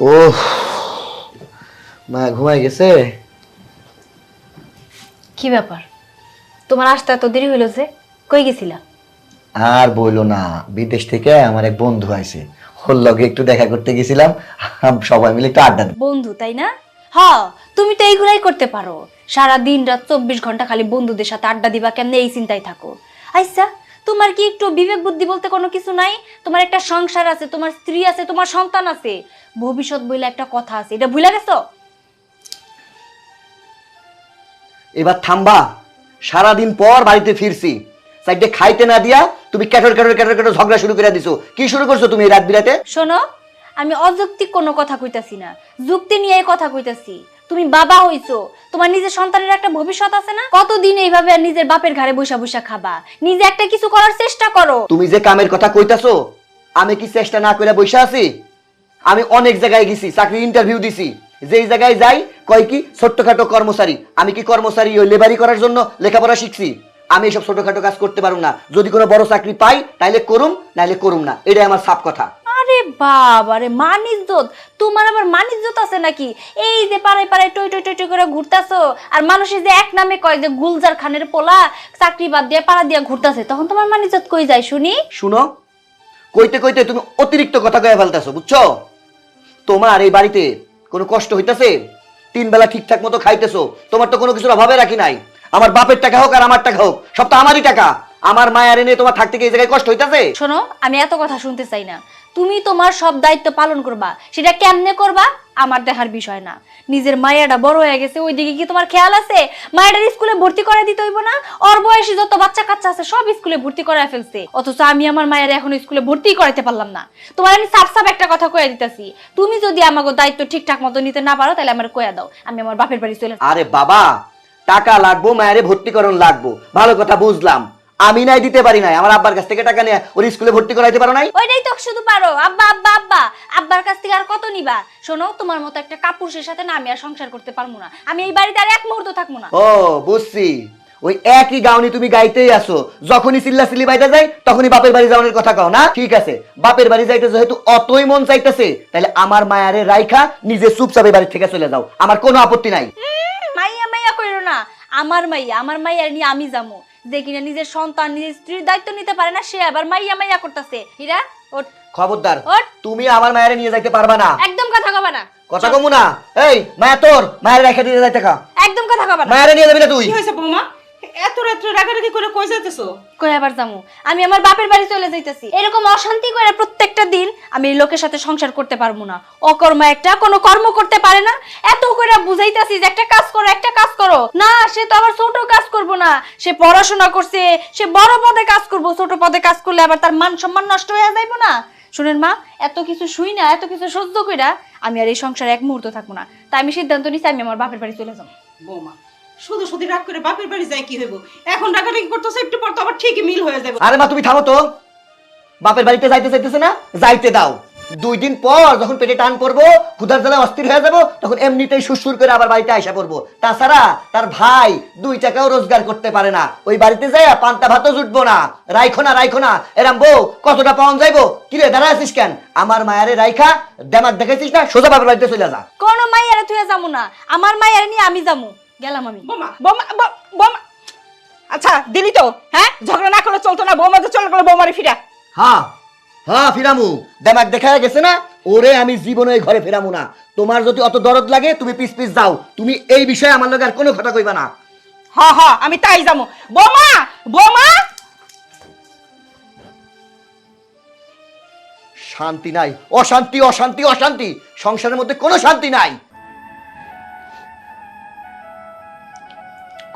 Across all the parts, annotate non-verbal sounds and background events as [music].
ও মা ঘুমাই গেছে? কি ব্যাপার? তোমার আসতে এত দেরি যে? কই গেছিলা? আর বইলো না বিদেশ থেকে আমার এক বন্ধু আইছে। ওর লগে একটু দেখা করতে গেছিলাম আম- সবাই মিলে একটু আড্ডা। বন্ধু তাই না? হ তুমি তো এইগুলাই করতে পারো। সারা দিন রাত চব্বিশ ঘণ্টা খালি বন্ধুদের সাথে আড্ডা দিবা কেমনে এই চিন্তায় থাকো। আচ্ছা তোমার কি একটু বিবেক বুদ্ধি বলতে কোনো কিছু নাই? তোমার একটা সংসার আছে তোমার স্ত্রী আছে তোমার সন্তান আছে। ভবিষ্যৎ বইলে একটা কথা আছে এটা ভুলে গেছো? এবার থামবা সারাদিন পর বাড়িতে ফিরছি। সাইডে খাইতে না দিয়া তুমি ক্যাটর ক্যাটর ক্যাটর ক্যাটর ঝগড়া শুরু করে দিছো। কি শুরু করছ তুমি রাত বিরাতে? শোনো আমি অযৌক্তিক কোনো কথা কইতাছি না। যুক্তি নিয়ে কথা কইতাছি। তুমি বাবা হইছো। তোমার নিজের সন্তানের একটা ভবিষ্যৎ আছে না? কতদিন এইভাবে নিজের বাপের ঘাড়ে বসা বসা খাবা? নিজে একটা কিছু করার চেষ্টা করো। তুমি যে কামের কথা কইতাছো, আমি কি চেষ্টা না করে বসে আছি? আমি অনেক জায়গায় গেছি চাকরির ইন্টারভিউ দিছি। যেই জায়গায় যাই, কয় কি, ছোট্টখাটো কর্মচারী। আমি কি কর্মচারী ওই লেবারি করার জন্য লেখাপড়া শিখছি? আমি এসব ছোটখাটো কাজ করতে পারুম না। যদি কোনো বড় চাকরি পাই, তাইলে করুম, নাইলে করুম না। এটাই আমার সাপ কথা। আরে বাবা রে মান ইজ্জত তোমার আবার মান ইজ্জত আছে নাকি? এই যে পাড়ায় পাড়ায় টই টই টই টই করে ঘুরতাছো আর মানুষে যে এক নামে কয় যে গুলজার খানের পোলা চাকরি বাদ দিয়ে পাড়া দিয়ে ঘুরতাছে তখন তোমার মান ইজ্জত কই যায় শুনি? শুনো কইতে কইতে তুমি অতিরিক্ত কথা কয়ে ফেলতেছো বুঝছ? তোমার এই বাড়িতে কোনো কষ্ট হইতাছে? তিন বেলা ঠিকঠাক মতো খাইতেছো তোমার তো কোনো কিছুর অভাবে রাখি নাই। আমার বাপের টাকা হোক আর আমার টাকা হোক সব তো আমারই টাকা। আমার মায়ের এনে তোমার থাকতে গিয়ে এই জায়গায় কষ্ট হইতাছে? শোনো আমি এত কথা শুনতে চাই না। তুমি তোমার সব দায়িত্ব পালন করবা। সেটা কেমনে করবা? আমার দেখার বিষয় না। নিজের মায়াটা বড় হয়ে গেছে, ওইদিকে কি তোমার খেয়াল আছে? মায়ের স্কুলে ভর্তি করে দিতে হইব না? ওর বয়সী যত বাচ্চা কাচ্চা আছে, সব স্কুলে ভর্তি করায় ফেলছে। অথচ আমি আমার মায়ের এখন স্কুলে ভর্তি করাইতে পারলাম না। তোমার আমি সাফ সাফ একটা কথা কয়ে দিতেছি। তুমি যদি আমাকে দায়িত্ব ঠিকঠাক মতো নিতে না পারো, তাহলে আমার কয়ে দাও। আমি আমার বাপের বাড়ি চলে আরে বাবা, টাকা লাগবো, মায়েরে ভর্তিকরণ লাগবো। ভালো কথা বুঝলাম। আমি নাই দিতে পারি নাই। আমার আব্বার কাছ থেকে টাকা নিয়ে ওর স্কুলে ভর্তি করাইতে পারো নাই? ওইটাই তো শুধু পারো। আব্বা আব্বা আব্বা আব্বার কাছ থেকে আর কত নিবা? শোনো তোমার মতো একটা কাপুরুষের সাথে না আমি আর সংসার করতে পারব না। আমি এই বাড়িতে আর এক মুহূর্ত থাকব না। ও বুঝছি। ওই একই গাউনি তুমি গাইতেই আসো যখনই চিল্লা চিল্লি বাইতে যাই তখনই বাপের বাড়ি যাওয়ার কথা কও না? ঠিক আছে। বাপের বাড়ি যাইতে যেহেতু অতই মন চাইতেছে তাহলে আমার মায়ারে রাইখা নিজে চুপচাপে বাড়ি থেকে চলে যাও। আমার কোনো আপত্তি নাই। উম, মাইয়া মাইয়া কইরো না। আমার মাইয়া আমার মাইয়া নিয়ে আমি যামু। যে কিনা নিজের সন্তান নিজের স্ত্রীর দায়িত্ব নিতে পারে না সে আবার মাইয়া মাইয়া করতেছে। হীরা ওট খবরদার ওট তুমি আমার মায়ের নিয়ে যাইতে পারবা না। একদম কথা কবা না। কথা কমু না। এই মায়া তোর মায়ের রেখে দিয়ে যাইতে কা একদম কথা কবা না। মায়ের নিয়ে যাবি না তুই। কি হয়েছে বৌমা? এত রাত্রে রাগারাগি করে কই যাইতেছো? কই আবার যামু? আমি আমার বাপের বাড়ি চলে যাইতেছি। এরকম অশান্তি করে প্রত্যেকটা দিন আমি এই লোকের সাথে সংসার করতে পারব না। অকর্মা একটা কোনো কর্ম করতে পারে না। এত করে বুঝাইতাছি যে একটা কাজ করো একটা কাজ করো। না সে তো আবার ছোট কাজ করব না। সে পড়াশোনা করছে সে বড় পদে কাজ করব। ছোট পদে কাজ করলে আবার তার মান সম্মান নষ্ট হয়ে যাইবো না। শুনেন মা এত কিছু শুই না এত কিছু সহ্য কইরা আমি আর এই সংসারে এক মুহূর্ত থাকব না। তাই আমি সিদ্ধান্ত নিচ্ছি আমি আমার বাপের বাড়ি চলে যাব। বৌমা শুধু শুধু রাগ করে বাপের বাড়ি যায় কি হইব? এখন রাগারাগি করতেছো একটু পর তো আবার ঠিকই মিল হয়ে যাবে। আরে মা তুমি থামো তো। বাপের বাড়িতে যাইতে চাইতেছে না যাইতে দাও। দুই দিন পর যখন পেটে টান পড়ব ক্ষুধার জ্বালা অস্থির হয়ে যাব তখন এমনিতেই সুসুর করে আবার বাড়িতে আইসা পড়ব। তাছাড়া তার ভাই দুই টাকাও রোজগার করতে পারে না। ওই বাড়িতে যাই পান্তা ভাতও জুটবো না। রাইখো না রাইখো না এরাম বউ কতটা পাওয়া যাইবো? কিরে দাঁড়া আছিস কেন? আমার মায়ারে রাইখা দেমাক দেখাইছিস না সোজা বাপের বাড়িতে চলে যা। কোনো মাইয়ারে তুই যাব না। আমার মাইয়ারে নিয়ে আমি যাব গেলাম আমি। বোমা। বোমা বোমা। আচ্ছা দিলি তো? হ্যাঁ? ঝগড়া না করলে চলতো না বৌমা তো চলে গেলো বৌমারে ফিরা। হ্যাঁ হ্যাঁ ফিরামু। দেমাক দেখা গেছে না? ওরে আমি জীবনে এই ঘরে ফেরামু না। তোমার যদি অত দরদ লাগে তুমি পিস পিস যাও। তুমি এই বিষয়ে আমার লগে আর কোনো কথা কইবা না। হ হ আমি তাই যাব। বোমা বোমা! শান্তি নাই। অশান্তি অশান্তি অশান্তি। সংসারের মধ্যে কোনো শান্তি নাই।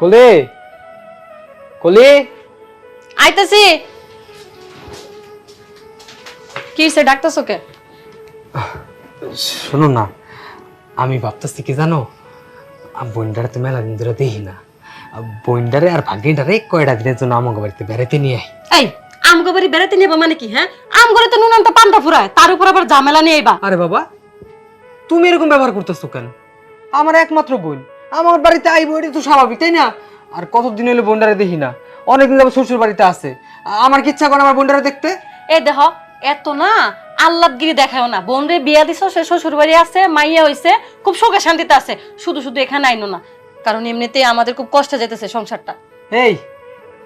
কলি? কলি? আইতাছি। কি হইছে ডাকতেছো কে? শোনো না আমি ভাবতেছি কি জানো বইন্ডারে তো মেলা দিন ধরে দেখি না। বইন্ডারে আর ভাগ্যিন্ডারে কয়টা দিনের জন্য আমাকে বাড়িতে বেড়াতে নিয়ে আয়। এই আমগো বাড়ি বেড়াতে নেবা মানে কি হ্যাঁ? আমগরে তো নুনান্তা পান্তা ফুরায় তার উপর আবার ঝামেলা নিয়ে আইবা। আরে বাবা তুমি এরকম ব্যবহার করতেছো কেন? আমার একমাত্র বোন। আমার বাড়িতে আইবো এটা তো স্বাভাবিক তাই না? আর কতদিন হলো বোনডারে দেখি না। অনেকদিন যাব শ্বশুর বাড়িতে আছে। আমার কি ইচ্ছা করে আমার বোনডারে দেখতে? এ দেখ এত না আল্লাদগিরি দেখাও না। বোন রে বিয়া দিছো সে শ্বশুর বাড়ি আছে মাইয়া হইছে খুব সুখে শান্তিতে আছে। শুধু শুধু এখানে আইনো না কারণ এমনিতেই আমাদের খুব কষ্টে যেতেছে সংসারটা। এই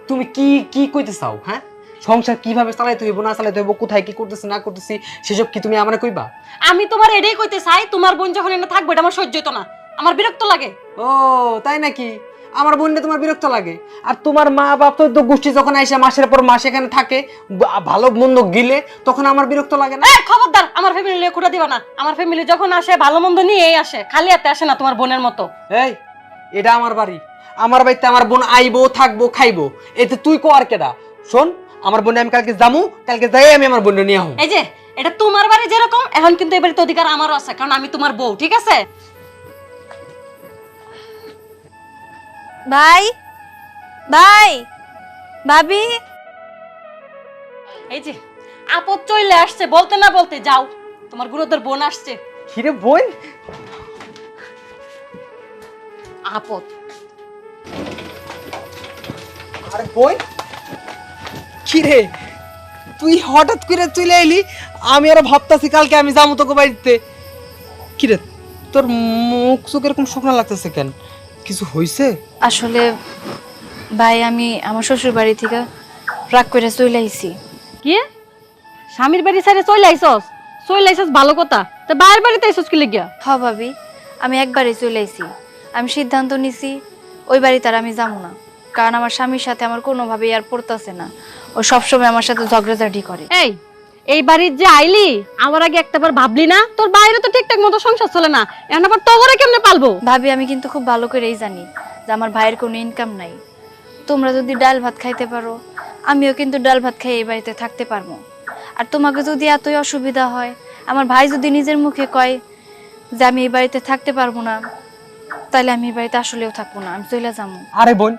তুমি কি কি কইতে চাও হ্যাঁ? সংসার কীভাবে চালাইতে হইব না চালাইতে হইব কোথায় কি করতেছি না করতেছি সেসব কি তুমি আমারে কইবা? আমি তোমার এটাই কইতে চাই তোমার বোন যখন এনে থাকবে এটা আমার সহ্য হতো না। আমার বিরক্ত লাগে। ও তাই নাকি? আমার বোনটা তোমার বিরক্ত লাগে। আর তোমার মা বাপ তো গোষ্ঠী যখন আইসে মাসের পর মাস এখানে থাকে ভালো মন্দ গিলে তখন আমার বিরক্ত লাগে না? এই খবরদার আমার ফ্যামিলি লিয়ে খুঁড়া দিবা না। আমার ফ্যামিলি যখন আসে ভালো মন্দ নিয়েই আসে খালি হাতে আসে না তোমার বোনের মতো। এই এটা আমার বাড়ি। আমার বাড়িতে আমার বোন আইবো থাকব খাইবো। এতে তুই কো আর কেডা? শোন আমার বোনে আমি কালকে যামু কালকে যাই আমি আমার বোনটা নিয়ে আহু। এই যে এটা তোমার বাড়ি যেরকম এখন কিন্তু এবারে তো অধিকার আমারও আছে কারণ আমি তোমার বউ ঠিক আছে? ভাই ভাই ভাবি। এই যে আপদ চলে আসছে বলতে না বলতে যাও। তোমার গুরুদের বোন আসছে। কিরে বোন? আপদ। আরে বোন কিরে? তুই হঠাৎ করে চলে এলি আমি আর ভাবতাছি কালকে আমি যাব তোকে বাড়িতে। কিরে তোর মুখ চোখ এরকম শুকনো লাগতেছে কেন? কিছু হইছে? আসলে ভাই আমি আমার শ্বশুর বাড়ি থেকে রাগ করে চলে আইছি। কি? স্বামীর বাড়ি ছেড়ে চলে আইসস চলে আইসস ভালো কথা। তা বাইরের বাড়িতে আইসস কি লিগিয়া? হ ভাবি আমি একবারই চলে আইছি। আমি সিদ্ধান্ত নিছি ওই বাড়িতে আর আমি যাব না। কারণ আমার স্বামীর সাথে আমার কোনোভাবেই আর পড়তেছে না। ও সবসময় আমার সাথে ঝগড়াঝাটি করে। এই এই বাড়ির যে আইলি আমার আগে একটাবার ভাবলি না? তোর বাইরে তো ঠিকঠাক মতো সংসার চলে না। এখন আবার তগরে কেমনে পালবো? ভাবি আমি কিন্তু খুব ভালো করেই জানি যে আমার ভাইয়ের কোনো ইনকাম নাই। তোমরা যদি ডাল ভাত খাইতে পারো আমিও কিন্তু ডাল ভাত খাই এই বাড়িতে থাকতে পারব। আর তোমাকে যদি এতই অসুবিধা হয় আমার ভাই যদি নিজের মুখে কয় যে আমি এই বাড়িতে থাকতে পারব না তাহলে আমি এই বাড়িতে আসলেও থাকব না আমি চলে যাব। আরে বোন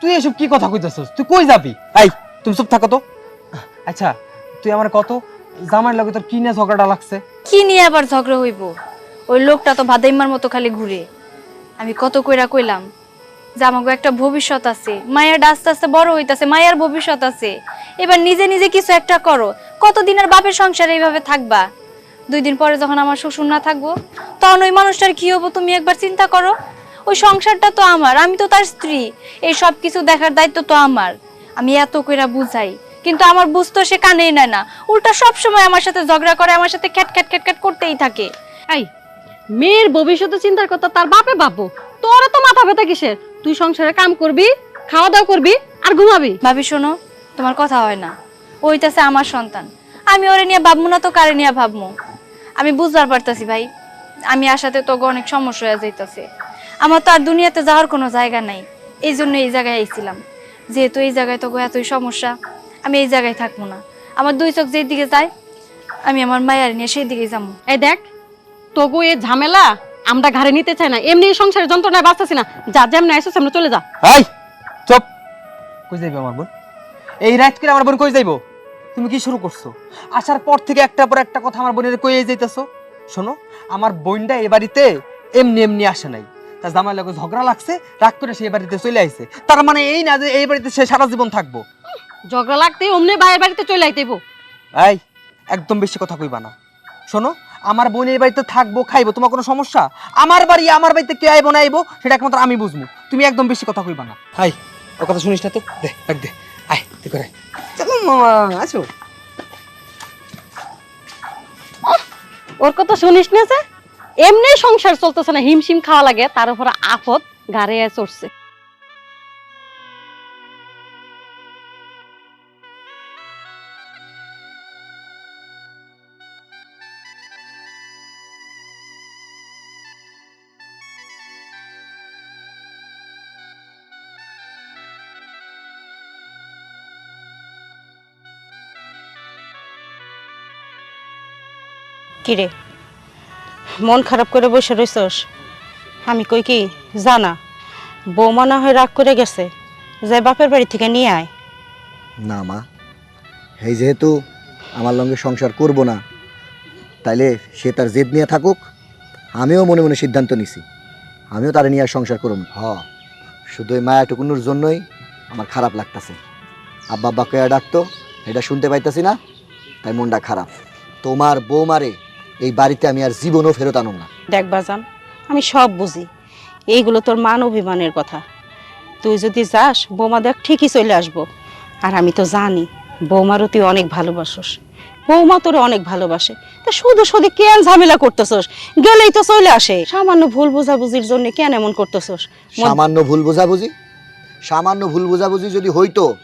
তুই এসব কি কথা কইতেছস? তুই কই যাবি? এই তুমি চুপ থাকো তো। আচ্ছা তুই আমার কত জামাইয়ের লগে তোর কি নিয়ে ঝগড়াটা লাগছে? কি নিয়ে আবার ঝগড়া হইব? ওই লোকটা তো ভাদাইমার মতো খালি ঘুরে। আমি কত কইরা কইলাম, যে একটা ভবিষ্যৎ আছে। মায়ের আস্তে আস্তে বড় হইতাছে, মায়ের ভবিষ্যৎ আছে। এবার নিজে নিজে কিছু একটা করো। কতদিন আর বাপের সংসারে এইভাবে থাকবা? দুই দিন পরে যখন আমার শ্বশুর না থাকব, তখন ওই মানুষটার কি হব তুমি একবার চিন্তা করো? ওই সংসারটা তো আমার, আমি তো তার স্ত্রী। এই সব কিছু দেখার দায়িত্ব তো আমার। আমি এত কইরা বুঝাই কিন্তু আমার বুঝতো সে কানেই নেয় না। উল্টা সব সময় আমার সাথে ঝগড়া করে আমার সাথে খ্যাট খ্যাট খ্যাট খ্যাট করতেই থাকে। এই মেয়ের ভবিষ্যতে চিন্তার কথা তার বাপে বাপু তোর তো মাথা ব্যথা কিসের? তুই সংসারে কাম করবি খাওয়া দাওয়া করবি আর ঘুমাবি। ভাবি শোনো তোমার কথা হয় না। ওইটাছে আমার সন্তান। আমি ওরে নিয়ে ভাবমু না তো কারে নিয়ে ভাবমু আমি বুঝবার পারতাছি ভাই। আমি আসাতে তো অনেক সমস্যা হয়ে যাইতাছে। আমার তো আর দুনিয়াতে যাওয়ার কোনো জায়গা নাই। এই জন্য এই জায়গায় আইছিলাম। যেহেতু এই জায়গায় তো এতই সমস্যা। আমি এই জায়গায় থাকব না। আমার দুই চোখ যেই দিকে যায় আমি আমার মায়ের নিয়ে সেই দিকে যাব। এই দেখ তবু এ ঝামেলা আমরা ঘাড়ে নিতে চাই না। এমনি সংসারের যন্ত্রণায় বাঁচতেছি না। যা যেমন আইসো সামনে চলে যা। এই চুপ। কই যাইবে আমার বোন? এই রাত করে আমার বোন কই যাইবো? তুমি কি শুরু করছ? আসার পর থেকে একটা পর একটা কথা আমার বোনের কইয়ে যাইতেছো? শোনো আমার বোনটা এ বাড়িতে এমনি এমনি আসে নাই। তার জামাই লাগে ঝগড়া লাগছে রাগ করে সেই বাড়িতে চলে আইছে। তার মানে এই না যে এই বাড়িতে সে সারা জীবন থাকব। ঝগড়া লাগতেই অমনি বাইরের বাড়িতে চলে আইতেইব এই একদম বেশি কথা কইবা না। শোনো আমার বোন এই বাড়িতে থাকব খাইবো তোমার কোনো সমস্যা? আমার বাড়ি আমার বাড়িতে কে আইবো না আইবো সেটা একমাত্র আমি বুঝব। তুমি একদম বেশি কথা কইবা না। হাই ও কথা শুনিস না তো? দে রাখ দে। আয় তুই করে চলো মামা আসো। ওর কথা শুনিস না যে? এমনি সংসার চলতেছে না হিমশিম খাওয়া লাগে তার উপর আফত গাড়ে চড়ছে। কিরে? মন খারাপ করে বসে রইছস? আমি কই কি? জানা। বৌমা না হয়ে রাগ করে গেছে যে বাপের বাড়ি থেকে নিয়ে আয়। না মা এই যেহেতু আমার লঙ্গে সংসার করব না তাইলে সে তার জেদ নিয়ে থাকুক আমিও মনে মনে সিদ্ধান্ত নিছি। আমিও তার নিয়ে আর সংসার করব হ শুধু ওই মায়াটুকুনোর জন্যই আমার খারাপ লাগতাছে। আব্বা আব্বা কয়া ডাকতো এটা শুনতে পাইতাছি না তাই মনটা খারাপ। তোমার বৌমারে এই বাড়িতে আমি আর জীবনও ফেরত আনুম না। দেখ বাজান আমি সব বুঝি। এইগুলো তোর মান অভিমানের কথা। তুই যদি যাস বৌমা দেখ ঠিকই চলে আসব। আর আমি তো জানি বৌমারও তুই অনেক ভালোবাসোস। বৌমা তোর অনেক ভালোবাসে। তা শুধু শুধু কেন ঝামেলা করতেছস? গেলেই তো চলে আসে। সামান্য ভুল বোঝাবুঝির জন্য কেন এমন করতেছস? সামান্য ভুল বোঝাবুঝি? সামান্য ভুল বোঝাবুঝি যদি হইতো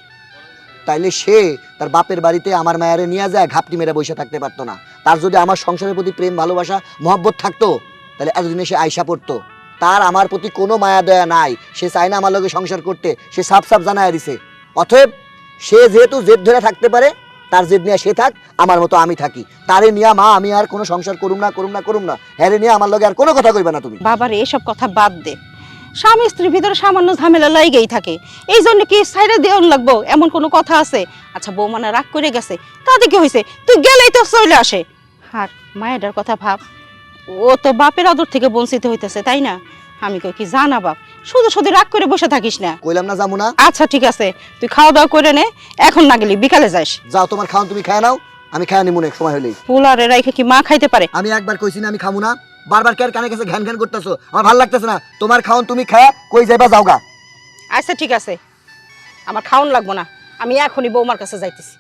তাইলে সে তার বাপের বাড়িতে আমার মায়ারে নিয়ে যায়, ঘাপটি মেরে বসে থাকতে পারতো না। তার যদি আমার সংসারের প্রতি প্রেম, ভালোবাসা, মহব্বত থাকতো, তাহলে এতদিনে সে আয়সা পড়তো। তার আমার প্রতি কোনো মায়া দয়া নাই। সে চায় না আমার লগে সংসার করতে। সে সাফ সাফ জানায় দিছে। অতএব সে যেহেতু জেদ ধরে থাকতে পারে, তার জেদ নিয়ে সে থাক, আমার মতো আমি থাকি। তারে নিয়ে মা, আমি আর কোনো সংসার করুম না করুম না করুম না। হ্যাঁ নিয়ে আমার লগে আর কোনো কথা কইবে না তুমি। বাবার, এসব কথা বাদ দে। স্বামী স্ত্রীর ভিতরে সামান্য ঝামেলা লাইগেই থাকে। এই জন্য কি সাইডে দেওয়ান লাগবো? এমন কোনো কথা আছে? আচ্ছা বৌমানা রাগ করে গেছে। তাতে কি হয়েছে তুই গেলেই তো চলে আসে। আর মায়েরার কথা ভাব। ও তো বাপের আদর থেকে বঞ্চিত হইতেছে তাই না? আমি কই কি জানা বাপ? শুধু শুধু রাগ করে বসে থাকিস না। কইলাম না যাব না আচ্ছা ঠিক আছে। তুই খাওয়া দাওয়া করে নে এখন না গেলি বিকালে যাস। যাও তোমার খাওন তুমি খায় নাও। আমি খায় নিমুন এক সময় হলেই পোলারে রাইখে কি মা খাইতে পারে? আমি একবার কইছি না আমি খামু না। বারবার কে কানে কাছে ঘ্যান ঘ্যান করতেছো? আমার ভালো লাগতেছে না। তোমার খাওন তুমি খায় কই যাইবা যাওগা? আচ্ছা ঠিক আছে। আমার খাওন লাগবো না। আমি এখনই বৌমার কাছে যাইতেছি।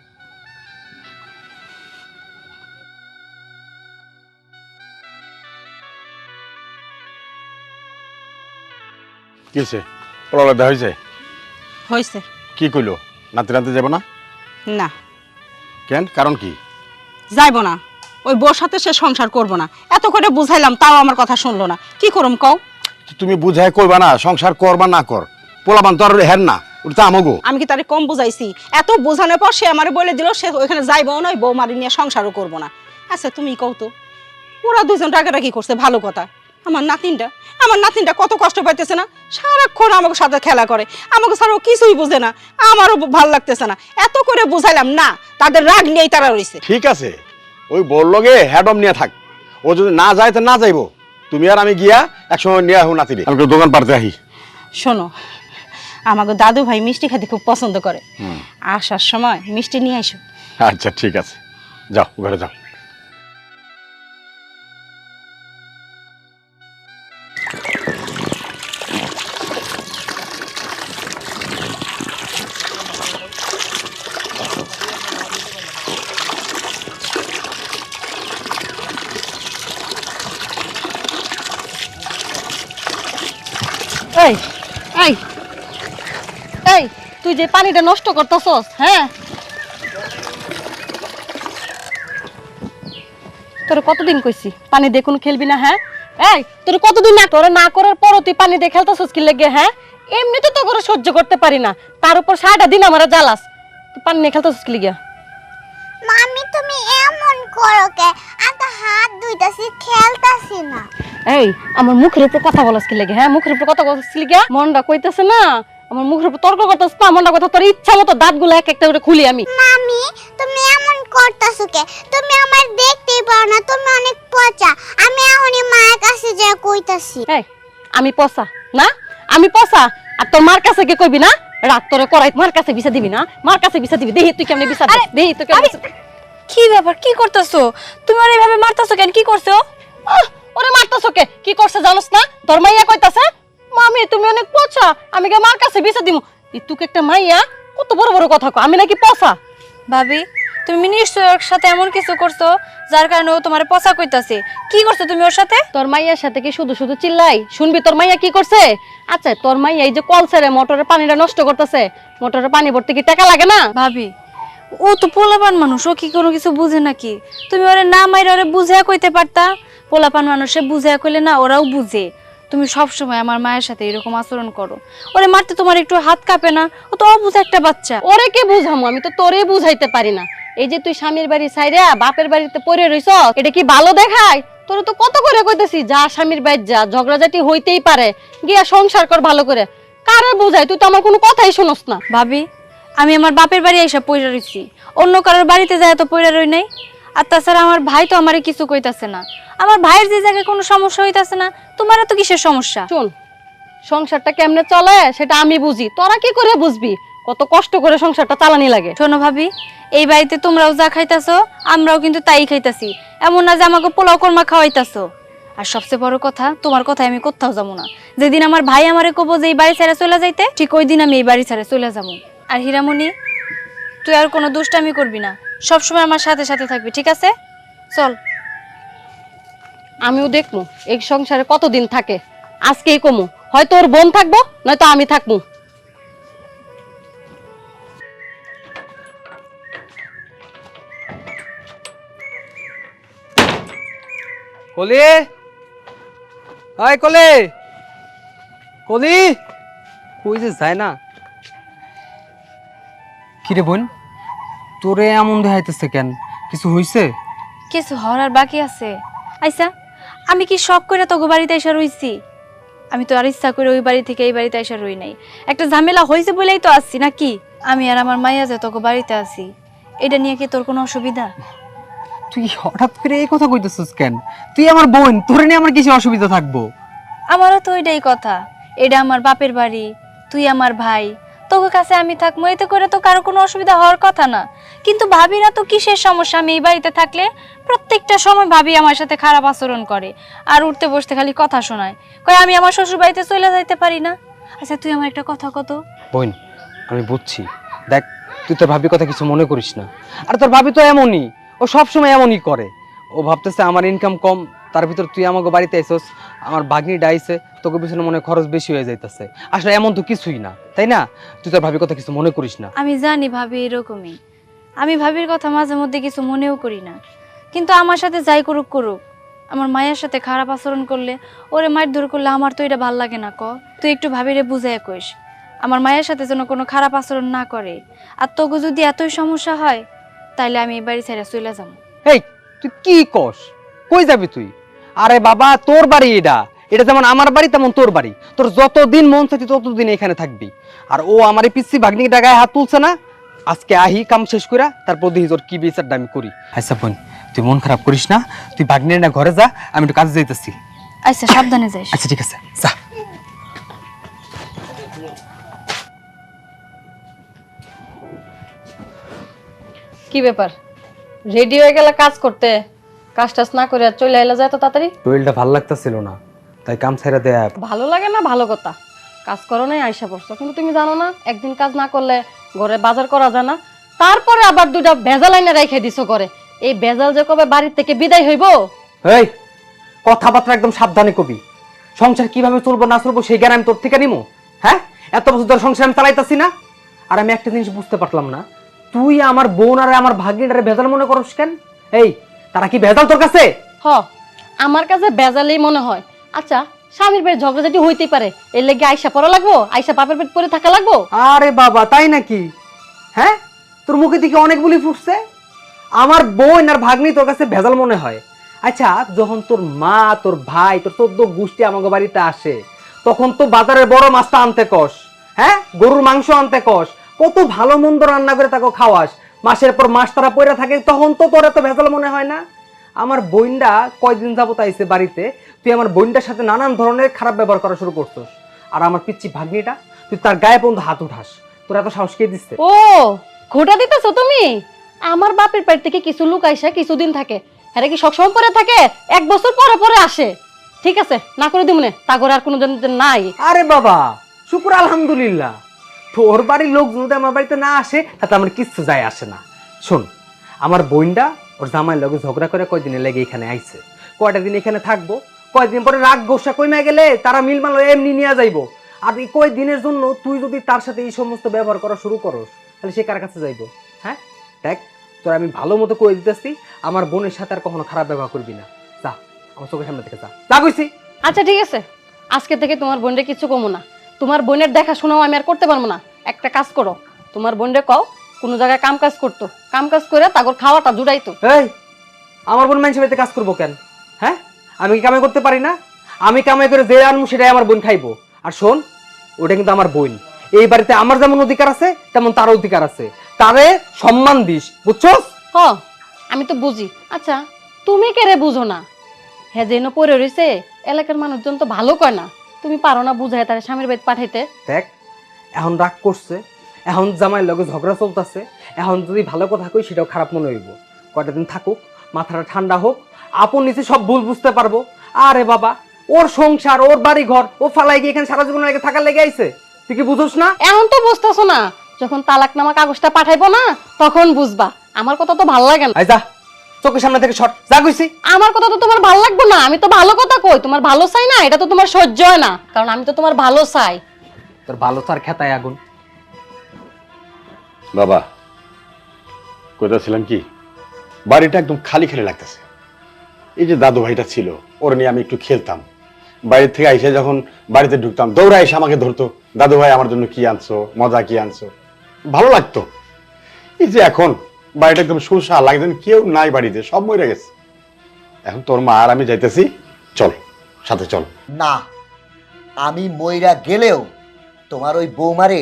কিছে পলালে দেখা হয়েছে হয়েছে কি কইলো? নাতি নাতি যাব না? না। কেন? কারণ কি? যাইবো না। ওই বউর সাথে সে সংসার করব না। এত করে বুঝাইলাম তাও আমার কথা শুনলো না। কি করুম কও? তুমি বুঝাই কইবা না সংসার করবা না কর। পোলাবান তো আর হের না ওটা আমগো। আমি কি তারে কম বুঝাইছি? এত বোঝানোর পর সে আমারে বলে দিল সে ওইখানে যাইবো নয় বউ মারি নিয়ে সংসারও করব না। আচ্ছা তুমি কও তো ওরা দুজন রাগারাগি করছে ভালো কথা। আমার নাতিনটা আমার নাতিনটা কত কষ্ট পাইতেছে না? সারাক্ষণ আমাকে সাথে খেলা করে। আমাকে ছাড়া কিছুই বুঝে না আমারও ভালো লাগতেছে না। এত করে বুঝাইলাম না তাদের রাগ নিয়েই তারা রইছে। ঠিক আছে ওই বললগে হ্যাডম নিয়ে থাক। ও যদি না যায় তো না যাইবো। তুমি আর আমি গিয়া একসময় নিয়ে আহু নাতিরে। আমাকে দোকান পারতে আহি। শোনো আমাকে দাদু ভাই মিষ্টি খেতে খুব পছন্দ করে। আসার সময় মিষ্টি নিয়ে আসো আচ্ছা ঠিক আছে। যাও ঘরে যাও। এই এই এই, তুই যে পানিটা নষ্ট করতেছস হ্যাঁ? তোর কতদিন কইছি? পানি দিয়ে খেলবি না হ্যাঁ? এই, তোর কতদিন না তোর না করার পরও তুই পানি দিয়ে খেলতেছস কি লেগে হ্যাঁ? এমনিতে তো করে সহ্য করতে পারি না। তার উপর সারাটা দিন আমার জ্বালাস। তুই পানি নিয়ে খেলতেছস কি লেগে? মামি, তুমি এমন করো কে? আমি হাত ধুইতাছি খেলতাছি না। এই আমার মুখের উপর কথা বলস কি লেগে হ্যাঁ? মুখের উপর কথা বলস কি লেগে? মনটা কইতেছে না? আমার মুখের উপর তর্ক করতেছ না মনটা কথা তোর ইচ্ছা মতো দাঁতগুলো এক একটা করে খুলি আমি। মামি তুমি এমন করতাছো কে? তুমি আমার দেখতেই পাও না তুমি অনেক পচা। আমি এখনই মায়ের কাছে যা কইতাছি। এই আমি পসা না? আমি পসা আর তোর মার কাছে কে কইবি না? রাত তোরে করাই মার কাছে বিছা দিবি না? মার কাছে বিছা দিবি দেহি তুই কেমনে বিছা দিস দেহি তুই কেমনে কি ব্যাপার কি করতেছো? তুমি ওর এইভাবে মারতেছো কেন? কি করছ? ওরে মারতাছ কে? কি করছে জানোস না? তোর মাইয়া কইতাছে মামি তুমি অনেক পচা আমি কে মার কাছে বিছা দিমু। ই তুকে একটা মাইয়া? কত বড় বড় কথা কয় আমি নাকি পচা? ভাবি তুমি নিশ্চয় ওর সাথে এমন কিছু করছ যার কারণে ও তোমার পচা কইতাছে। কি করছ তুমি ওর সাথে? তোর মাইয়ার সাথে কি শুধু শুধু চিল্লাই? শুনবি তোর মাইয়া কি করছে? আচ্ছা তোর মাইয়া এই যে কল ছেড়ে মোটরের পানিটা নষ্ট করতেছে মোটরের পানি ভরতে কি টাকা লাগে না? ভাবি ও তো পোলাপান মানুষ ও কি কোনো কিছু বুঝে নাকি? তুমি ওরে না মাইরে ওরে বুঝাইয়া কইতে পারতা? পোলাপান মানুষে বুঝাইয়া কইলে না ওরাও বুঝে। তুমি সব সময় আমার মায়ের সাথে এরকম আচরণ করো। ওরে মারতে তোমার একটু হাত কাঁপে না? ও তো অবুঝ একটা বাচ্চা। ওরে কে বুঝামু? আমি তো তোরে বুঝাইতে পারি না। এই যে তুই স্বামীর বাড়ি সাইরা বাপের বাড়িতে পড়ে রইছ এটা কি ভালো দেখায়? তোর তো কত করে কইতেছি যা স্বামীর বাড়ি যা ঝগড়াঝাটি হইতেই পারে। গিয়া সংসার কর ভালো করে। কারে বুঝাই তুই তো আমার কোনো কথাই শুনস না। ভাবি আমি আমার বাপের বাড়ি এসে পড়ে রইছি। অন্য কারোর বাড়িতে যায় তো পড়ে রই নাই? আর তাছাড়া আমার ভাই তো আমারে কিছু কইতাছে না। আমার ভাইয়ের যে জায়গায় কোনো সমস্যা হইতাছে না তোমার তো কিসের সমস্যা? শুন সংসারটা কেমনে চলে সেটা আমি বুঝি। তোরা কি করে বুঝবি? কত কষ্ট করে সংসারটা চালানি লাগে। শোনো ভাবি এই বাড়িতে তোমরাও যা খাইতাছো আমরাও কিন্তু তাই খাইতাছি। এমন না যে আমাকে পোলাও কর্মা খাওয়াইতাছো। আর সবচেয়ে বড় কথা তোমার কথা আমি কোথাও যাব না। যেদিন আমার ভাই আমারে কবো যে এই বাড়ি ছেড়ে চলে যাইতে ঠিক ওই দিন আমি এই বাড়ি ছেড়ে চলে যাব। আর হীরামণি তুই আর কোনো দুষ্টামি করবি না। সবসময় আমার সাথে সাথে থাকবি ঠিক আছে? চল। আমিও দেখব এই সংসারে কতদিন থাকে? আজকেই কমু। হয়তো ওর বোন থাকব নয়তো আমি থাকব কলি? আয় কলে! কলি? কই যে যায় না? কিরে বোন? তোরে এমন দেখাইতেছে কেন? কিছু হইছে? কিছু হওয়ার আর বাকি আছে। আইসা আমি কি শখ করে তোকে বাড়িতে এসে রইছি? আমি তো আর ইচ্ছা করে ওই বাড়ি থেকে এই বাড়িতে এসে রই নাই। একটা ঝামেলা হয়েছে বলেই তো আসছি নাকি? আমি আর আমার মাইয়া যে তোকে বাড়িতে আছি এটা নিয়ে কি তোর কোনো অসুবিধা? তুই হঠাৎ করে এই কথা কইতেছিস কেন? তুই আমার বোন তোরে নিয়ে আমার কিছু অসুবিধা থাকব? আমারও তো এটাই কথা। এটা আমার বাপের বাড়ি তুই আমার ভাই। তোকে কাছে আমি থাকব এতে করে তো কারও কোনো অসুবিধা হওয়ার কথা না। কিন্তু ভাবিরা তো কিসের সমস্যা? আমি এই বাড়িতে থাকলে প্রত্যেকটা সময় ভাবি আমার সাথে খারাপ আচরণ করে আর উঠতে বসতে খালি কথা শোনায়। কয় আমি আমার শ্বশুর বাড়িতে চলে যাইতে পারি না? আচ্ছা তুই আমার একটা কথা কত? বোন আমি বুঝছি। দেখ তুই তোর ভাবি কথা কিছু মনে করিস না। আর তোর ভাবি তো এমনই ও সব সময় এমনই করে। ও ভাবতেছে আমার ইনকাম কম তার ভিতর তুই আমাকে বাড়িতে এসোস আমার বাগনি ডাইছে তোকে পিছনে মনে খরচ বেশি হয়ে যাইতেছে। আসলে এমন তো কিছুই না তাই না? তুই তোর ভাবি কথা কিছু মনে করিস না। আমি জানি ভাবি এরকমই। আমি ভাবির কথা মাঝে মধ্যে কিছু মনেও করি না। কিন্তু আমার সাথে যাই করুক করুক। আমার মায়ের সাথে খারাপ আচরণ করলে, ওরে মায়ের দূর করলে আমার তো এটা ভালো লাগে না ক। তুই একটু ভাবিরে বুঝাই কইস। আমার মায়ের সাথে যেন কোনো খারাপ আচরণ না করে। আর তোকে যদি এতই সমস্যা হয়, তাইলে আমি এই বাড়ি ছেড়ে চলে যাব। এই তুই কি কস? কই যাবি তুই? আরে বাবা, তোর বাড়ি এটা। এটা যেমন আমার বাড়ি, তেমন তোর বাড়ি। তোর যতদিন মন চাইছে ততদিন এখানে থাকবি। আর ও আমার এই পিসি ভাগ্নি টাকায় হাত তুলছে না আজকে আহি কাম শেষ করে তারপর দেখি তোর কি বিচারটা আমি করি? আচ্ছা বোন তুই মন খারাপ করিস না তুই ভাগ্নির না ঘরে যা আমি একটু কাজে যাইতেছি। আচ্ছা সাবধানে যাইস। আচ্ছা ঠিক আছে যা। কি ব্যাপার? রেডি হয়ে গেলে কাজ করতে। কাজ টাজ না করে আর চলে এলে যায় তো তাড়াতাড়ি? শরীরটা ভালো লাগতেছিল না তাই কাম ছাইরা দেয়া ভালো লাগে না ভালো কথা। কাজ করো নাই আইসা পড়ছো। কিন্তু তুমি জানো না একদিন কাজ না করলে ঘরে বাজার করা যায় না। তারপরে আবার দুইটা ভেজাল আইনে রেখে দিছো করে এই ভেজাল যে কবে বাড়ির থেকে বিদায় হইব? এই কথাবার্তা একদম সাবধানে কবি। সংসার কীভাবে চলবো না চলবো সেই জ্ঞান আমি তোর থেকে নিমো। হ্যাঁ? এত বছর ধরে সংসার আমি চালাইতাছি না। আর আমি একটা জিনিস বুঝতে পারলাম না। তুই আমার বোন আর আমার ভাগ্নিটারে ভেজাল মনে করস কেন? এই তারা কি ভেজাল তোর কাছে? হ আমার কাছে ভেজালই মনে হয়। আচ্ছা স্বামীর বাড়ি ঝগড়াঝাটি হইতেই পারে। এর লেগে আইসা পড়া লাগবো, আইসা বাপের পেট পরে থাকা লাগবো। আরে বাবা, তাই নাকি? হ্যাঁ? তোর মুখে দিকে অনেক বলি ফুটছে। আমার বোন আর ভাগ্নি তোর কাছে ভেজাল মনে হয়। আচ্ছা যখন তোর মা, তোর ভাই, তোর চোদ্দ গোষ্ঠী আমাকে বাড়িতে আসে, তখন তো বাজারের বড় মাছটা আনতে কস হ্যাঁ? গরুর মাংস আনতে কস, কত ভালো মন্দ রান্না করে তাকে খাওয়াস। মাসের পর মাস তারা পয়রা থাকে, তখন তো তোর এত ভেজাল মনে হয় না? আমার বোনটা কয়দিন যাবত আইসে বাড়িতে তুই আমার বোনটার সাথে নানান ধরনের খারাপ ব্যবহার করা শুরু করছস। আর আমার পিচ্ছি ভাগ্নিটা তুই তার গায়ে পর্যন্ত হাত উঠাস। তোর এত সাহস কে দিচ্ছে ও ঘোটা দিতেছো তুমি? আমার বাপের পেট থেকে কিছু লোক আইসা কিছুদিন থাকে। হ্যাঁ কি সবসময় পরে থাকে? এক বছর পরে পরে আসে। ঠিক আছে না করে দিমনে তাগর আর কোনো জন নাই। আরে বাবা শুকুর আলহামদুলিল্লাহ। তোর বাড়ির লোক যদি আমার বাড়িতে না আসে তাতে আমার কিচ্ছু যায় আসে না। শোন আমার বোনটা ওর জামাইয়ের লগে ঝগড়া করে কয়দিনে লেগে এখানে আইছে? কয়টা দিন এখানে থাকব? কয়দিন পরে রাগ গোসা কইমা গেলে তারা মিলমাল এমনি নিয়ে যাইবো। আর এই কয় দিনের জন্য তুই যদি তার সাথে এই সমস্ত ব্যবহার করা শুরু করস, তাহলে সে কার কাছে যাইবো? হ্যাঁ? দেখ, তোর আমি ভালো মতো কয়ে দিতেছি, আমার বোনের সাথে আর কখনো খারাপ ব্যবহার করবি না। যা, আমার চোখের সামনে থেকে যা। যা কইছি। আচ্ছা ঠিক আছে। আজকে থেকে তোমার বোনরে কিছু কমো না। তোমার বোনের দেখাশোনাও আমি আর করতে পারব না। একটা কাজ করো। তোমার বোনরে কও কোনো জায়গায় কাম কাজ করতো। কাম কাজ করে তাগর খাওয়াটা জুড়াইতো। এই আমার বোন মানুষের বাড়িতে কাজ করব কেন? হ্যাঁ? আমি কি কামাই করতে পারি না? আমি কামাই করে যে আনব সেটাই আমার বোন খাইবো। আর শোন ওটা কিন্তু আমার বোন। এই বাড়িতে আমার যেমন অধিকার আছে তেমন তারও অধিকার আছে। তারে সম্মান দিস বুঝছস? হ আমি তো বুঝি। আচ্ছা তুমি কেরে বুঝো না? হ্যাঁ যেন পড়ে রয়েছে এলাকার মানুষজন তো ভালো কয় না। তুমি পারো না বুঝায় তার স্বামীর বাড়ি পাঠাইতে। দেখ এখন রাগ করছে এখন জামাইয়ের লগে ঝগড়া চলতেছে এখন যদি ভালো কথা কই সেটাও খারাপ মনে হইব। কয়টা দিন থাকুক মাথাটা ঠান্ডা হোক আপন নিচে সব ভুল বুঝতে পারব। আরে বাবা ওর সংসার ওর বাড়ি ঘর ও ফালাই গিয়ে এখানে সারা জীবন লেগে থাকার লেগে আইছে। তুই কি বুঝোস না? এখন তো বুঝতেছো না যখন তালাকনামা কাগজটা পাঠাইবো না তখন বুঝবা। আমার কথা তো ভালো লাগে না। যা চোখের সামনে থেকে সর। যা কইছি। আমার কথা তো তোমার ভালো লাগবে না আমি তো ভালো কথা কই। তোমার ভালো চাই না এটা তো তোমার সহ্য হয় না। কারণ আমি তো তোমার ভালো চাই। তোর ভালো তার খেতায় আগুন। বাবা কইতাছিলাম কি? বাড়িটা একদম খালি খালি লাগতেছে। এই যে দাদু ভাইটা ছিল, ওর নিয়ে আমি একটু খেলতাম। বাইরে থেকে আইসে যখন বাড়িতে ঢুকতাম, দৌড়া এসে আমাকে ধরতো, দাদু ভাই, আমার জন্য কি আনছো? মজা কি আনছো? ভালো লাগতো। এই যে এখন বাড়িটা একদম সুসা লাগতেন কেউ নাই বাড়িতে, সব মরে গেছে। এখন তোর মা আর আমি যাইতেছি, চল, সাথে চল। না, আমি মইরা গেলেও তোমার ওই বৌমারে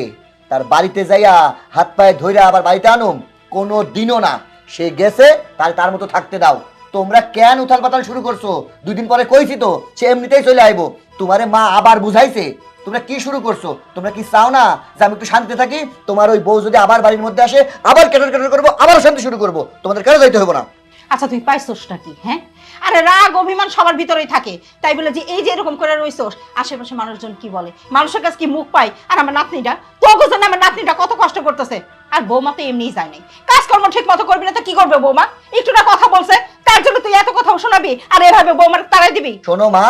তার বাড়িতে যাইয়া হাত পায়ে ধইরা আবার বাড়িতে আনুম, কোনো দিনও না। সে গেছে তার তার মতো থাকতে দাও। তোমরা কেন উথাল পাতাল শুরু করছ? দুদিন পরে কইছি তো, সে এমনিতেই চলে আইবো। তোমারে মা আবার বুঝাইছে, তোমরা কি শুরু করছ? তোমরা কি চাও না যে আমি একটু শান্তিতে থাকি? তোমার ওই বউ যদি আবার বাড়ির মধ্যে আসে, আবার কেটর কেটর করব, আবার শান্তি শুরু করব। তোমাদের কেন যাইতে হবে না? আচ্ছা তুই পাইছোসটা কি হ্যাঁ? আরে রাগ, অভিমান সবার ভিতরেই থাকে। তাই বলে যে এই যে এরকম করে রইছোস আশেপাশে মানুষজন কি বলে? মানুষের কাছে কি মুখ পাই? আর আমার নাতনিটা? তোকে জন্য আমার নাতনিটা কত কষ্ট করতেছে। আর বৌমা তো এমনিই যায় নাই। কাজকর্ম ঠিক মতো করবি না তো কি করবে বৌমা? একটু না কথা বলছে, তার জন্য তুই এত কথা শোনাবি, আর এভাবে বৌমার তারাই দিবি? শোনো মা,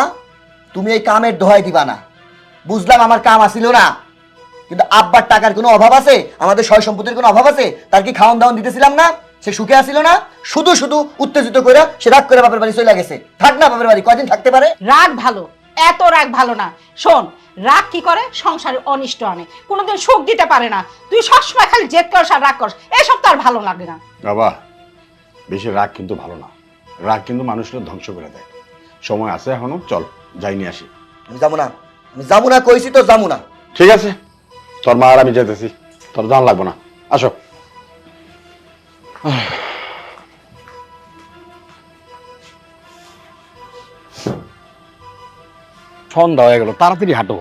তুমি এই কামের দোহাই দিবা না। বুঝলাম আমার কাম আসিল না, কিন্তু আব্বার টাকার কোনো অভাব আছে? আমাদের সয় সম্পত্তির কোনো অভাব আছে? তার কি খাওয়ান দাওয়ান দিতেছিলাম না? সে সুখে আসিল না শুধু শুধু উত্তেজিত করে সে রাগ করে বাপের বাড়ি চলে গেছে। থাক না বাপের বাড়ি কয়দিন থাকতে পারে? রাগ ভালো এত রাগ ভালো না। শোন রাগ কি করে? সংসারে অনিষ্ট আনে কোনোদিন সুখ দিতে পারে না। তুই সবসময় খালি জেদ করস আর রাগ করস এসব তার ভালো লাগে না। বাবা বেশি রাগ কিন্তু ভালো না। রাগ কিন্তু মানুষকে ধ্বংস করে দেয়। সময় আছে এখনও চল যাই নিয়ে আসি। আমি যাব না। আমি যাব না কইছি তো যাব না। ঠিক আছে তোর মা আর আমি যেতেছি তোর জান লাগবো না। আসো। সন্ধ্যা হয়ে গেল তাড়াতাড়ি হাঁটো।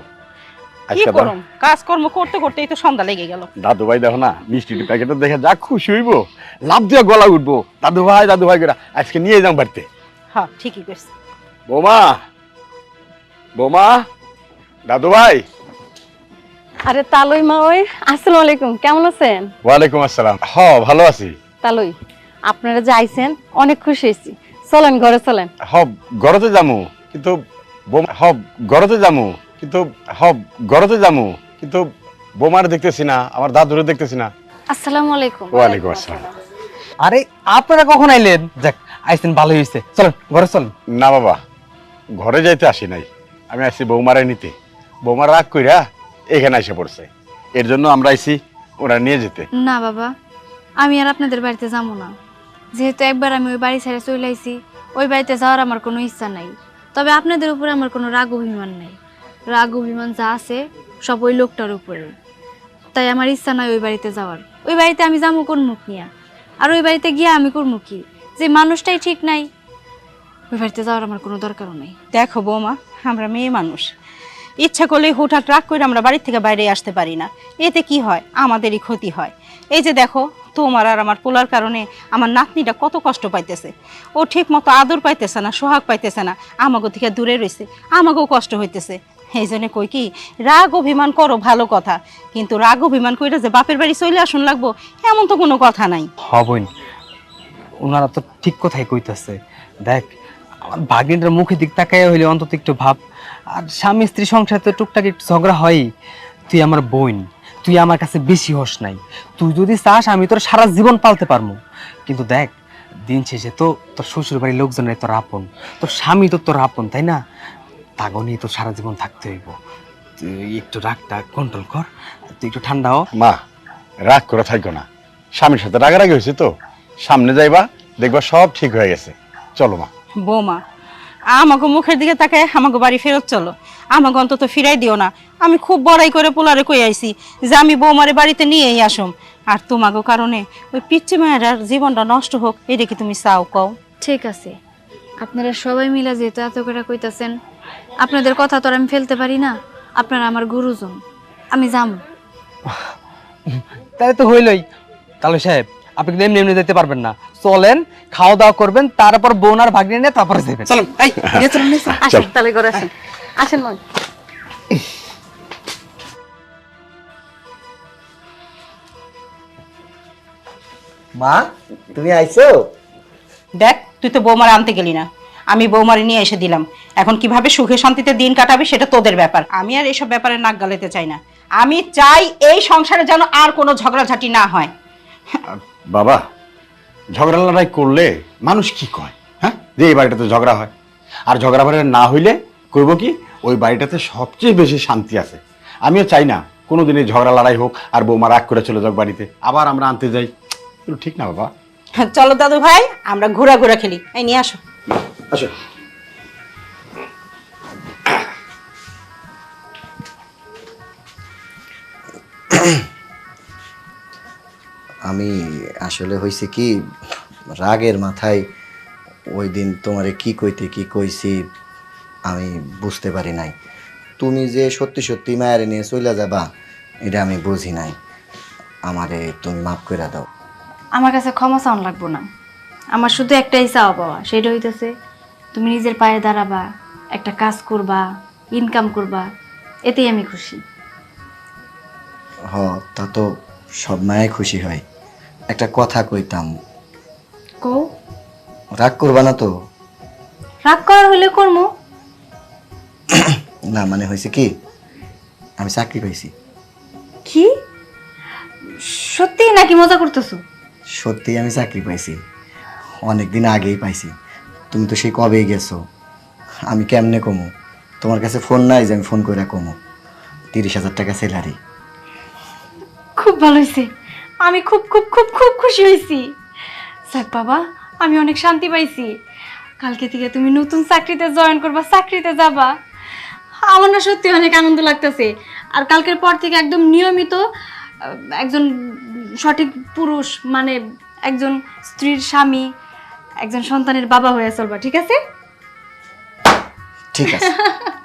কি কাজকর্ম করতে করতেই তো সন্ধ্যা লেগে গেল। দাদু ভাই দেখো না মিষ্টি প্যাকেটটা দেখে যা খুশি হইব লাভ দিয়ে গলা উঠবো। দাদু ভাই দাদু ভাই করে আজকে নিয়ে যাও বাড়িতে। হ্যাঁ ঠিকই করছিস বৌমা বৌমা দাদু ভাই আরে তালুই মা ওই আসসালামু আলাইকুম কেমন আছেন? ওয়ালাইকুম আসসালাম। হ ভালো আছি। তালুই আপনারা যে আইছেন অনেক খুশি হয়েছি। চলেন ঘরে চলেন। হব গড়তে যামু। কিন্তু বোমা হব গড়তে যামু। কিন্তু হব গড়তে যামু। কিন্তু বোমার দেখতেছি না আমার দাদুরে দেখতেছি না। আসসালামু আলাইকুম। ওয়ালাইকুম আসসালাম। আরে আপনারা কখন আইলেন? যাক আইছেন ভালো হয়েছে। চলেন ঘরে চলেন। না বাবা ঘরে যাইতে আসি নাই। আমি আসছি বৌমারে নিতে। বৌমার রাগ কইরা এখানে এসে পড়ছে। এর জন্য আমরা আইছি ওরা নিয়ে যেতে। না বাবা আমি আর আপনাদের বাড়িতে যাব না। যেহেতু একবার আমি ওই বাড়ি ছেড়ে চলে আইছি, ওই বাড়িতে যাওয়ার আমার কোনো ইচ্ছা নাই। তবে আপনাদের উপরে আমার কোনো রাগ অভিমান নাই। রাগ অভিমান যা আছে, সব ওই লোকটার উপরে। তাই আমার ইচ্ছা নাই ওই বাড়িতে যাওয়ার। ওই বাড়িতে আমি যাব কোন মুখ নিয়ে? আর ওই বাড়িতে গিয়ে আমি করব কি? যে মানুষটাই ঠিক নাই, ওই বাড়িতে যাওয়ার আমার কোনো দরকারও নেই। দেখো বৌমা, আমরা মেয়ে মানুষ। ইচ্ছা করলে হুটহাট রাগ করে আমরা বাড়ির থেকে বাইরে আসতে পারি না। এতে কি হয়? আমাদেরই ক্ষতি হয়। এই যে দেখো তোমার আর আমার পোলার কারণে আমার নাতনিটা কত কষ্ট পাইতেছে। ও ঠিক মতো আদর পাইতেছে না, সোহাগ পাইতেছে না, আমাগো থেকে দূরে রয়েছে আমাকেও কষ্ট হইতেছে। এই জন্য কই কি, রাগ অভিমান করো ভালো কথা, কিন্তু রাগ অভিমান কইরা যে বাপের বাড়ি চলে আসুন লাগবো, এমন তো কোনো কথা নাই। হবই ওনারা তো ঠিক কথাই কইতাছে। দেখ, আমার ভাগিনটার মুখে দিক তাকাই হইলে অন্তত একটু ভাব, আর স্বামী স্ত্রী সংসারে তো টুকটাক একটু ঝগড়া হয়ই। তুই আমার বোন তুই আমার কাছে বেশি হস নাই। তুই যদি চাস আমি তোর সারা জীবন পালতে পারব। কিন্তু দেখ দিন শেষে তো তোর শ্বশুর বাড়ির লোকজনের তোর আপন। তোর স্বামী তো তোর আপন তাই না? তাগো নিয়ে তোর সারা জীবন থাকতে হইব। তুই একটু রাগটা কন্ট্রোল কর তুই একটু ঠান্ডা হ। মা রাগ করে থাকো না। স্বামীর সাথে রাগারাগি হয়েছে তো। সামনে যাইবা দেখবা সব ঠিক হয়ে গেছে। চলো মা। বৌমা আমাকে মুখের দিকে তাকে আমাকে বাড়ি ফেরত চলো। আমাকে অন্তত ফিরাই দিও না। আমি খুব বড়াই করে পোলারে কই আইছি যে আমি বৌমারে বাড়িতে নিয়েই আসুম। আর তোমাকে কারণে ওই পিচ্ছি মায়ের জীবনটা নষ্ট হোক এটা কি তুমি চাও কও? ঠিক আছে। আপনারা সবাই মিলে যেহেতু এত করে কইতাছেন আপনাদের কথা তো আর আমি ফেলতে পারি না। আপনারা আমার গুরুজন। আমি যাম। তাহলে তো হইলই। কালু সাহেব আপনি কিন্তু এমনি এমনি যেতে পারবেন না। চলেন খাওয়া দাওয়া করবেন তারপর বোন আর ভাগ্নে নিয়ে তারপরে যাবেন। চলেন এই। আসেন তাহলে করে আসেন। আসেন মা তুমি আইছো? দেখ তুই তো বৌমার আনতে গেলি না। আমি বৌমারি নিয়ে এসে দিলাম। এখন কীভাবে সুখে শান্তিতে দিন কাটাবি সেটা তোদের ব্যাপার। আমি আর এসব ব্যাপারে নাক গালাতে চাই না। আমি চাই এই সংসারে যেন আর কোনো ঝগড়াঝাটি না হয়। বাবা ঝগড়া লড়াই করলে মানুষ কি কয় হ্যাঁ? যে এই বাড়িটাতে ঝগড়া হয়। আর ঝগড়া বাড়ি না হইলে কইব কি? ওই বাড়িটাতে সবচেয়ে বেশি শান্তি আছে। আমিও চাই না কোনো কোনোদিনই ঝগড়া লড়াই হোক আর বৌমা রাগ করে চলে যাক বাড়িতে। আবার আমরা আনতে যাই। ঠিক না বাবা? চলো দাদু ভাই আমরা ঘোরা ঘোরা খেলি। এই নিয়ে আসো। আসো। আমি আসলে হয়েছে কি রাগের মাথায় ওই দিন তোমারে কি কইতে কি কইছি আমি বুঝতে পারি নাই। তুমি যে সত্যি সত্যি মায়ের নিয়ে চলে যাবা এটা আমি বুঝি নাই। আমারে তুমি মাফ করে দাও। আমার কাছে ক্ষমা চাওয়ান লাগবো না। আমার শুধু একটাই চাওয়া পাওয়া সেটা হইতেছে তুমি নিজের পায়ে দাঁড়াবা একটা কাজ করবা ইনকাম করবা এতেই আমি খুশি। হ তা তো সব মায়ে খুশি হয়। একটা কথা কইতাম। কও। রাগ করবা না তো? রাগ করার হলে কর্মো। না মানে হয়েছে কি? আমি চাকরি পাইছি। কি? সত্যি নাকি মজা করতেছো? সত্যি আমি চাকরি পাইছি। অনেক দিন আগেই পাইছি। তুমি তো সেই কবেই গেছো। আমি কেমনে কমু? তোমার কাছে ফোন নাই যে আমি ফোন করে কমু। তিরিশ হাজার টাকা স্যালারি। খুব ভালো হয়েছে আমি খুব খুব খুব খুব খুশি হয়েছি। যাক বাবা আমি অনেক শান্তি পাইছি। কালকে থেকে তুমি নতুন চাকরিতে জয়েন করবা চাকরিতে যাবা। আমার না সত্যি অনেক আনন্দ লাগতেছে। আর কালকের পর থেকে একদম নিয়মিত একজন সঠিক পুরুষ মানে একজন স্ত্রীর স্বামী একজন সন্তানের বাবা হয়ে চলবা ঠিক আছে? ঠিক আছে। [laughs]